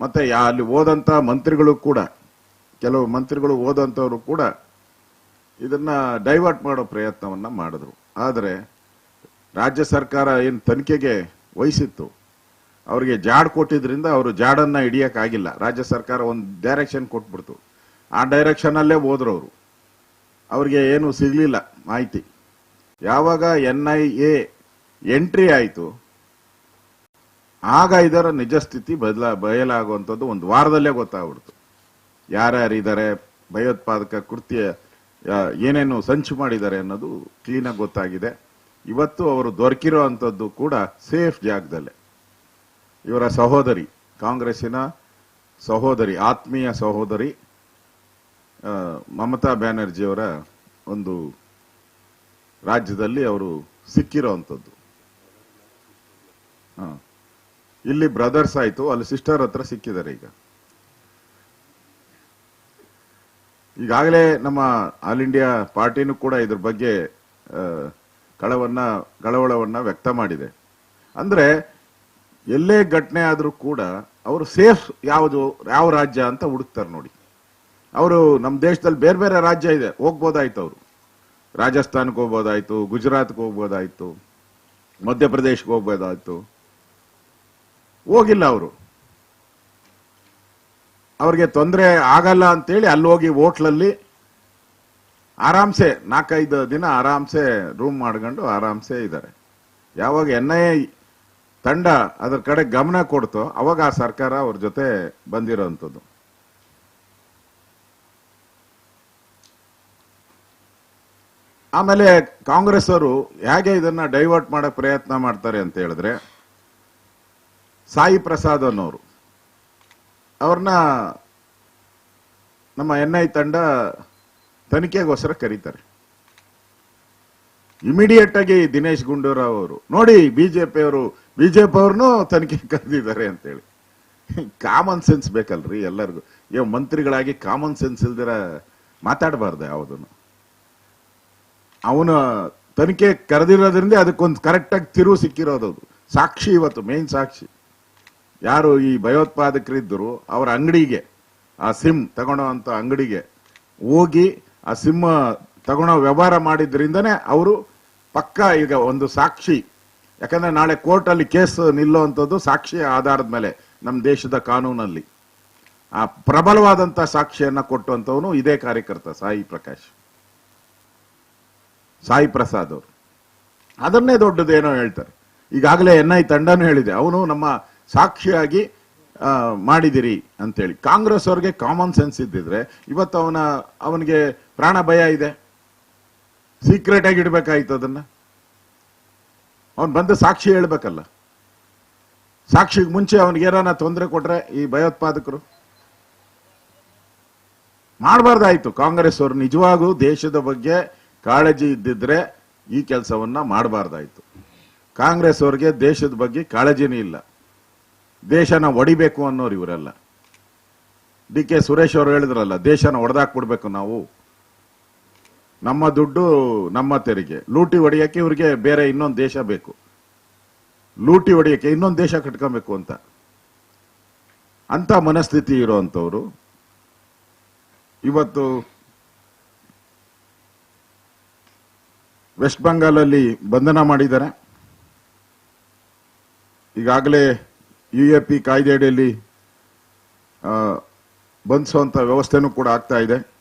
ಮತ್ತೆ ಅಲ್ಲಿ ಓದಂತ ಮಂತ್ರಿಗಳು ಕೂಡ, ಕೆಲವು ಮಂತ್ರಿಗಳು ಓದಂತವರು ಕೂಡ ಇದನ್ನ ಡೈವರ್ಟ್ ಮಾಡೋ ಪ್ರಯತ್ನವನ್ನ ಮಾಡಿದ್ರು. ಆದರೆ ರಾಜ್ಯ ಸರ್ಕಾರ ಏನು ತನಿಖೆಗೆ ವಹಿಸಿತ್ತು? ಅವರಿಗೆ ಜಾಡ್ ಕೊಟ್ಟಿದ್ರಿಂದ ಅವರು ಜಾಡನ್ನ ಹಿಡಿಯಕ್ಕಾಗಿಲ್ಲ. ರಾಜ್ಯ ಸರ್ಕಾರ ಒಂದು ಡೈರೆಕ್ಷನ್ ಕೊಟ್ಬಿಡ್ತು. ಆ ಡೈರೆಕ್ಷನ್ ಅಲ್ಲೇ ಹೋದ್ರು ಅವರು. ಅವ್ರಿಗೆ ಏನು ಸಿಗ್ಲಿಲ್ಲ ಮಾಹಿತಿ. ಯಾವಾಗ ಎನ್ ಐ ಎ ಎಂಟ್ರಿ ಆಯಿತು ಆಗ ಇದರ ನಿಜ ಸ್ಥಿತಿ ಬದಲ, ಬಯಲಾಗುವಂಥದ್ದು ಒಂದು ವಾರದಲ್ಲೇ ಗೊತ್ತಾಗ್ಬಿಡ್ತು. ಯಾರ್ಯಾರಿದ್ದಾರೆ ಭಯೋತ್ಪಾದಕ ಕೃತ್ಯ ಏನೇನು ಸಂಚು ಮಾಡಿದ್ದಾರೆ ಅನ್ನೋದು ಕ್ಲೀನಾಗಿ ಗೊತ್ತಾಗಿದೆ. ಇವತ್ತು ಅವರು ದೊರಕಿರೋ ಅಂಥದ್ದು ಕೂಡ ಸೇಫ್ ಜಾಗದಲ್ಲೇ. ಇವರ ಸಹೋದರಿ, ಕಾಂಗ್ರೆಸ್ಸಿನ ಸಹೋದರಿ, ಆತ್ಮೀಯ ಸಹೋದರಿ ಮಮತಾ ಬ್ಯಾನರ್ಜಿಯವರ ಒಂದು ರಾಜ್ಯದಲ್ಲಿ ಅವರು ಸಿಕ್ಕಿರೋ ಅಂಥದ್ದು. ಹ. ಇಲ್ಲಿ ಬ್ರದರ್ಸ್ ಆಯ್ತು, ಅಲ್ಲಿ ಸಿಸ್ಟರ್ ಹತ್ರ ಸಿಕ್ಕಿದ್ದಾರೆ ಈಗ. ಈಗಾಗಲೇ ನಮ್ಮ ಆಲ್ ಇಂಡಿಯಾ ಪಾರ್ಟಿನೂ ಕೂಡ ಇದ್ರ ಬಗ್ಗೆ ಕಳವನ್ನ, ಕಳವಳವನ್ನ ವ್ಯಕ್ತ ಮಾಡಿದೆ. ಅಂದ್ರೆ, ಎಲ್ಲೇ ಘಟನೆ ಆದ್ರೂ ಕೂಡ ಅವರು ಸೇಫ್ ಯಾವುದು, ಯಾವ ರಾಜ್ಯ ಅಂತ ಹುಡುಕ್ತಾರೆ ನೋಡಿ. ಅವರು ನಮ್ಮ ದೇಶದಲ್ಲಿ ಬೇರೆ ಬೇರೆ ರಾಜ್ಯ ಇದೆ, ಹೋಗ್ಬೋದಾಯ್ತು ಅವರು. ರಾಜಸ್ಥಾನಕ್ಕೆ ಹೋಗ್ಬೋದಾಯ್ತು, ಗುಜರಾತ್ಗೆ ಹೋಗ್ಬೋದಾಯ್ತು ಮಧ್ಯಪ್ರದೇಶಕ್ಕೆ ಹೋಗ್ಬೋದಾಯ್ತು. ಹೋಗಿಲ್ಲ ಅವರು. ಅವ್ರಿಗೆ ತೊಂದರೆ ಆಗಲ್ಲ ಅಂತೇಳಿ ಅಲ್ಲಿ ಹೋಗಿ ಹೋಟ್ಲಲ್ಲಿ ಆರಾಮ್ಸೆ, ನಾಲ್ಕೈದು ದಿನ ಆರಾಮ್ಸೆ ರೂಮ್ ಮಾಡ್ಕೊಂಡು ಆರಾಮ್ಸೆ ಇದ್ದಾರೆ. ಯಾವಾಗ ಎನ್ ಐ ತಂಡ ಅದರ ಕಡೆ ಗಮನ ಕೊಡ್ತೋ ಅವಾಗ ಆ ಸರ್ಕಾರ ಅವ್ರ ಜೊತೆ ಬಂದಿರೋಂಥದ್ದು. ಆಮೇಲೆ ಕಾಂಗ್ರೆಸ್ ಅವರು ಹೇಗೆ ಇದನ್ನ ಡೈವರ್ಟ್ ಮಾಡಕ್ ಪ್ರಯತ್ನ ಮಾಡ್ತಾರೆ ಅಂತ ಹೇಳಿದ್ರೆ ಸಾಯಿ ಪ್ರಸಾದ್ ಅನ್ನೋರು. ಅವ್ರನ್ನ ನಮ್ಮ ಎನ್ ಐ ತಂಡ ತನಿಖೆಗೋಸ್ಕರ ಕರೀತಾರೆ. ಇಮಿಡಿಯೇಟ್ ಆಗಿ ದಿನೇಶ್ ಗುಂಡೂರಾವ್ ಅವರು, ನೋಡಿ ಬಿಜೆಪಿ ಅವರು, ಬಿಜೆಪಿ ಅವ್ರನ್ನೂ ತನಿಖೆ ಕರೆದಿದ್ದಾರೆ ಅಂತೇಳಿ. ಕಾಮನ್ ಸೆನ್ಸ್ ಬೇಕಲ್ರಿ ಎಲ್ಲರಿಗೂ. ಇವ್ ಮಂತ್ರಿಗಳಾಗಿ ಕಾಮನ್ ಸೆನ್ಸ್ ಇಲ್ದಿರ ಮಾತಾಡಬಾರ್ದು ಯಾವುದನ್ನು. ಅವನು ತನಿಖೆ ಕರೆದಿರೋದ್ರಿಂದ ಅದಕ್ಕೊಂದು ಕರೆಕ್ಟಾಗಿ ತಿರುವು ಸಿಕ್ಕಿರೋದು. ಸಾಕ್ಷಿ ಇವತ್ತು ಮೇನ್ ಸಾಕ್ಷಿ. ಯಾರು ಈ ಭಯೋತ್ಪಾದಕರಿದ್ದರು ಅವರ ಅಂಗಡಿಗೆ, ಆ ಸಿಮ್ ತಗೊಳ್ಳೋಂತ ಅಂಗಡಿಗೆ ಹೋಗಿ ಆ ಸಿಮ್ ತಗೊಳ್ಳೋ ವ್ಯವಹಾರ ಮಾಡಿದ್ರಿಂದನೇ ಅವರು ಪಕ್ಕ ಈಗ ಒಂದು ಸಾಕ್ಷಿ. ಯಾಕಂದ್ರೆ ನಾಳೆ ಕೋರ್ಟ್ ಅಲ್ಲಿ ಕೇಸ್ ನಿಲ್ಲುವಂಥದ್ದು ಸಾಕ್ಷಿ ಆಧಾರದ ಮೇಲೆ ನಮ್ಮ ದೇಶದ ಕಾನೂನಲ್ಲಿ. ಆ ಪ್ರಬಲವಾದಂತ ಸಾಕ್ಷಿಯನ್ನ ಕೊಟ್ಟುವಂಥವನು ಇದೇ ಕಾರ್ಯಕರ್ತ ಸಾಯಿ ಪ್ರಕಾಶ್. ಸಾಯಿ ಪ್ರಸಾದ್ ಅವರು. ಅದನ್ನೇ ದೊಡ್ಡದೇನೋ ಹೇಳ್ತಾರೆ. ಈಗಾಗಲೇ ಎನ್ ಐ ತಂಡನೂ ಹೇಳಿದೆ. ಅವನು ನಮ್ಮ ಸಾಕ್ಷಿಯಾಗಿ ಮಾಡಿದಿರಿ ಅಂತೇಳಿ. ಕಾಂಗ್ರೆಸ್ ಅವ್ರಿಗೆ ಕಾಮನ್ ಸೆನ್ಸ್ ಇದ್ದಿದ್ರೆ ಇವತ್ತು ಅವನ, ಅವನಿಗೆ ಪ್ರಾಣ ಭಯ ಇದೆ. ಸೀಕ್ರೆಟ್ ಆಗಿ ಇಡ್ಬೇಕಾಯ್ತು ಅದನ್ನ. ಅವನು ಬಂದು ಸಾಕ್ಷಿ ಹೇಳ್ಬೇಕಲ್ಲ. ಸಾಕ್ಷಿಗೆ ಮುಂಚೆ ಅವನಿಗೆ ಏನಾನ ತೊಂದರೆ ಕೊಟ್ರೆ ಈ ಭಯೋತ್ಪಾದಕರು? ಮಾಡಬಾರ್ದಾಯ್ತು. ಕಾಂಗ್ರೆಸ್ ಅವರು ನಿಜವಾಗೂ ದೇಶದ ಬಗ್ಗೆ ಕಾಳಜಿ ಇದ್ದಿದ್ರೆ ಈ ಕೆಲಸವನ್ನ ಮಾಡಬಾರ್ದಾಯ್ತು. ಕಾಂಗ್ರೆಸ್ ಅವ್ರಿಗೆ ದೇಶದ ಬಗ್ಗೆ ಕಾಳಜಿನೇ ಇಲ್ಲ. ದೇಶನ ಒಡಿಬೇಕು ಅನ್ನೋರು ಇವರೆಲ್ಲ. ಡಿ ಕೆ ಸುರೇಶ್ ಅವರು ಹೇಳಿದ್ರಲ್ಲ, ದೇಶನ ಒಡೆದಾಕ್ಬಿಡ್ಬೇಕು ನಾವು. ನಮ್ಮ ದುಡ್ಡು ನಮ್ಮ ತೆರಿಗೆ. ಲೂಟಿ ಹೊಡೆಯಕ್ಕೆ ಇವ್ರಿಗೆ ಬೇರೆ ಇನ್ನೊಂದು ದೇಶ ಬೇಕು. ಲೂಟಿ ಹೊಡೆಯಕ್ಕೆ ಇನ್ನೊಂದು ದೇಶ ಕಟ್ಕೊಬೇಕು ಅಂತ. ಅಂತ ಮನಸ್ಥಿತಿ ಇರೋವಂಥವ್ರು ಇವತ್ತು ವೆಸ್ಟ್ ಬಂಗಾಲಲ್ಲಿ ಬಂಧನ ಮಾಡಿದ್ದಾರೆ. ಈಗಾಗಲೇ ಯು ಎ ಪಿ ಕಾಯ್ದೆ ಅಡಿಯಲ್ಲಿ ಆ, ಬಂಧಿಸುವಂತ ವ್ಯವಸ್ಥೆನೂ ಕೂಡ ಆಗ್ತಾ ಇದೆ.